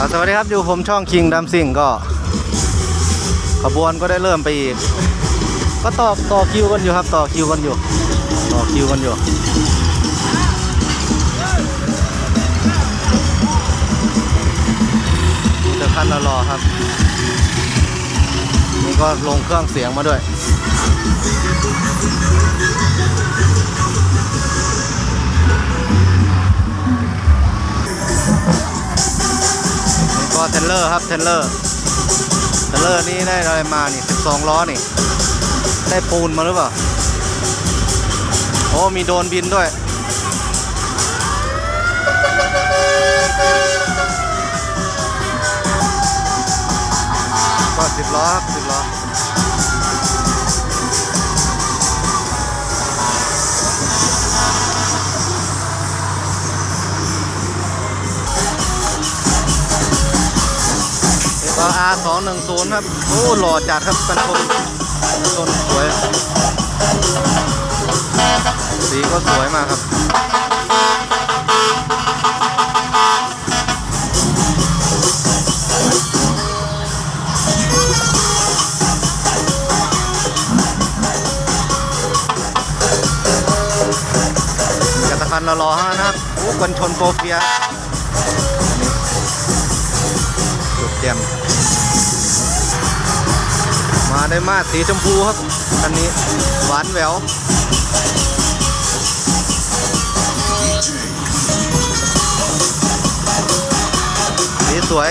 สวัสดีครับอยู่ผมช่องคิงดัมซิงก็ ขบวนก็ได้เริ่มไปอีก ก็ต่อต่อคิวกันอยู่ครับ ต่อคิวกันอยู่ ต่อคิวกันอยู่เจอคันรอครับ นี่ก็ลงเครื่องเสียงมาด้วย ก็เทนเลอร์ครับเทนเลอร์เทนเลอร์นี้ได้อะไรมานี่12ล้อนี่ ได้ปูนมาหรือเปล่า โอ้มีโดนบินด้วยก็สิบล้อครับสิบล้อ R สองหนี่ก็ R 2 1 0ครับ โอ้หล่อจัดครับกันชนกันชนสวย สีก็สวยมากครับจักรพันธ์รอๆฮะนะครับโอ้กันชนโปรเฟียจุดเต็ม ได้มาสีชมพูครับคันนี้หวานแหววสีสวย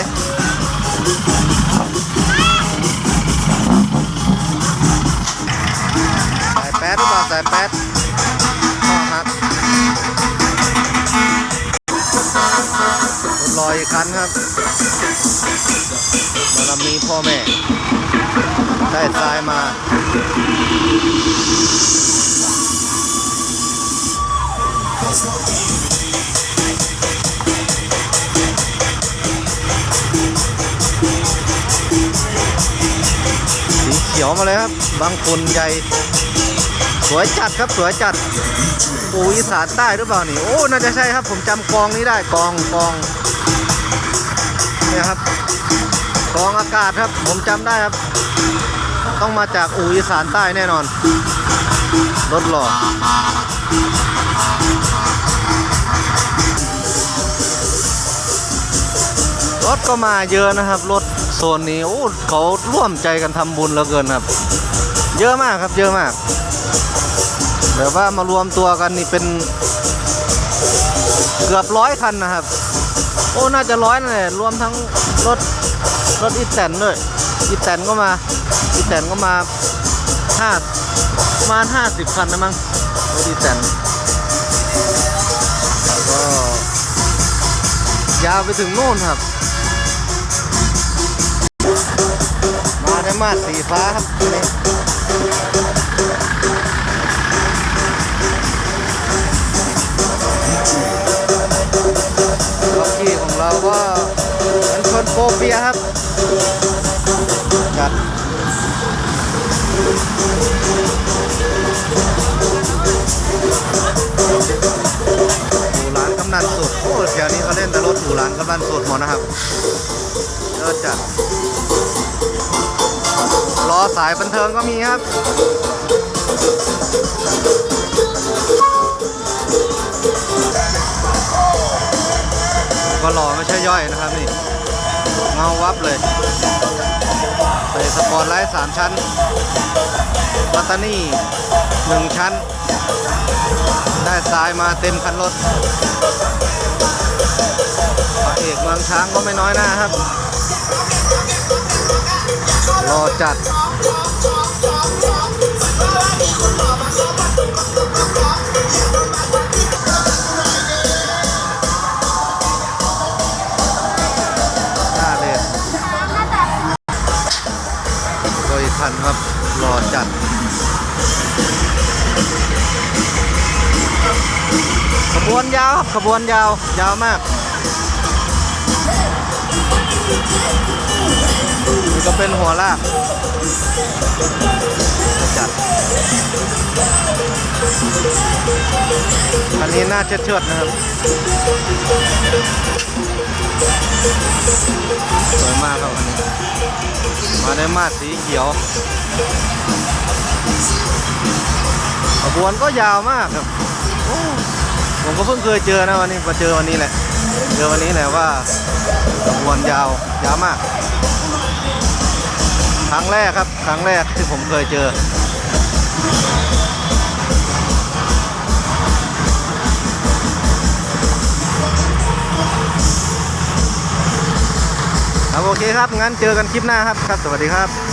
สายแป๊ดหรือเปล่าสายแป๊ดข้อหักรออีกคันครับบารมีพ่อแม่ ได้ทรายมาสีเขียวมาเลยครับ บางคนใหญ่ สวยจัดครับสวยจัดปูอีสานใต้หรือเปล่านี่ โอ้ น่าจะใช่ครับ ผมจำกองนี้ได้กองกองเนี่ยครับกองอากาศครับ ผมจำได้ครับ ต้องมาจากอูอีสานใต้แน่นอน รถหล่อรถก็มาเยอะนะครับ รถโซนนี้โอ้เขาร่วมใจกันทำบุญเหลือเกินครับ เยอะมากครับเยอะมากแบบว่ามารวมตัวกันนี่เป็นเกือบร้อยคันนะครับ โอ้ น่าจะร้อยนั่นแหละรวมทั้งรถรถอีแตนด้วย อีแตนก็มาอีแตนก็มาห้าประมาณห้าสิบคันนะมั้งรถอีแตนก็ยาวไปถึงโน่นครับ มาได้มาสสีฟ้าครับนี่ล็อกกี้ของเราก็เป็นชนโปเปียครับ จัดอู่ร้านกำนันสุดโอ้แถวนี้เขาเล่นแต่รถอู่ร้านกำนันสุดหมดนะครับเยอะจัดล้อสายบันเทิงก็มีครับก็รอไม่ใช่ย่อยนะครับนี่เงาวับเลย ส่สปอร์ตไลท์สามชั้นปัตตานีหนึ่งชั้น ได้ทรายมาเต็มคันรถพระเอกเมืองช้างก็ไม่น้อยหน้าครับ รอจัด โดยคันครับรอจัดขบวนยาวครับขบวนยาวยาวมากนี่ก็เป็นหัวลากจัดอันนี้น่าเชิดนะครับสวยมากครับวันนี้ มาในมาดสีเขียวขบวนก็ยาวมากครับผมก็เพิ่งเคยเจอนะวันนี้มาเจอวันนี้แหละ เจอวันนี้แหละว่าขบวนยาวยาวมาก ครั้งแรกครับ ครั้งแรกที่ผมเคยเจอ โอเคครับ งั้นเจอกันคลิปหน้าครับครับ สวัสดีครับ